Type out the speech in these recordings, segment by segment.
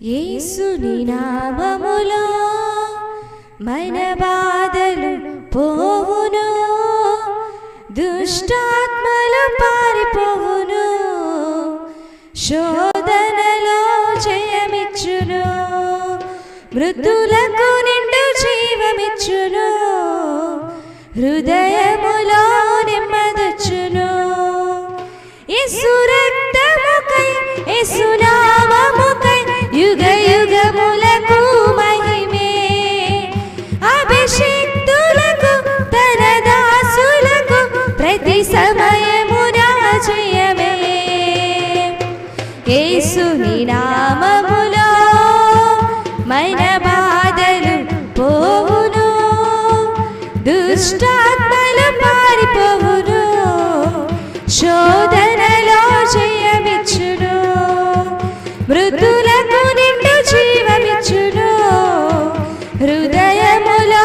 యేసుని నామములో మన బాధలు పోవును దుష్టాత్మలు పారిపోవును శోధనలో జయమిచ్చును మృతులకు నిండు జీవమిచ్చును హృదయములో నెమ్మదొచ్చును. యేసు రక్తముకై యేసు ప్రతి సమయము రాజయమే యేసుని నామములో మన బాధలు పోవును దుష్టాత్మలు పారిపోవును శోధనలో జయమిచ్చును మృతులకు నిండు జీవమిచ్చును హృదయములో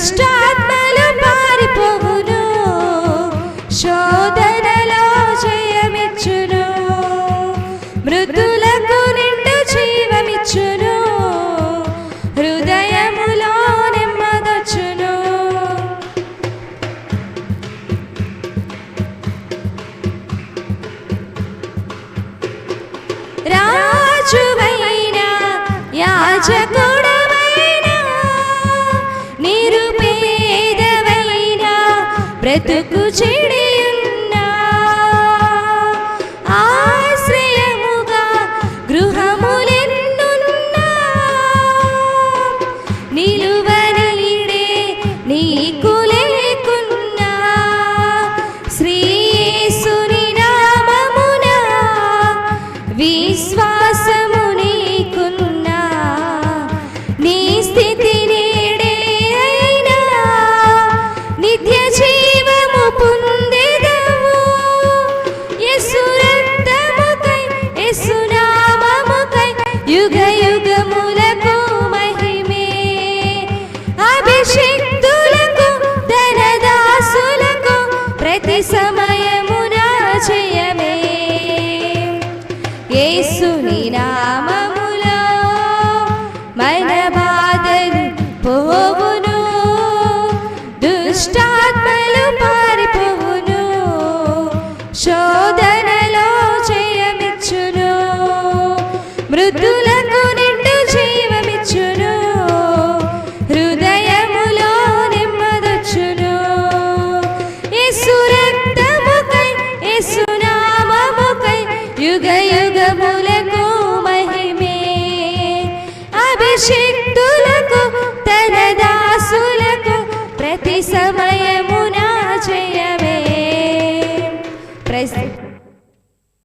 దుష్టాత్మలు పారిపోవును శోధనలో జయమిచ్చును. మృతులకు నిండు జీవమిచ్చును. హృదయములో నెమ్మదొచ్చును. రాజువైన యాజకు బ్రతుకు చెడియున్నా. ఆశ్రయముగా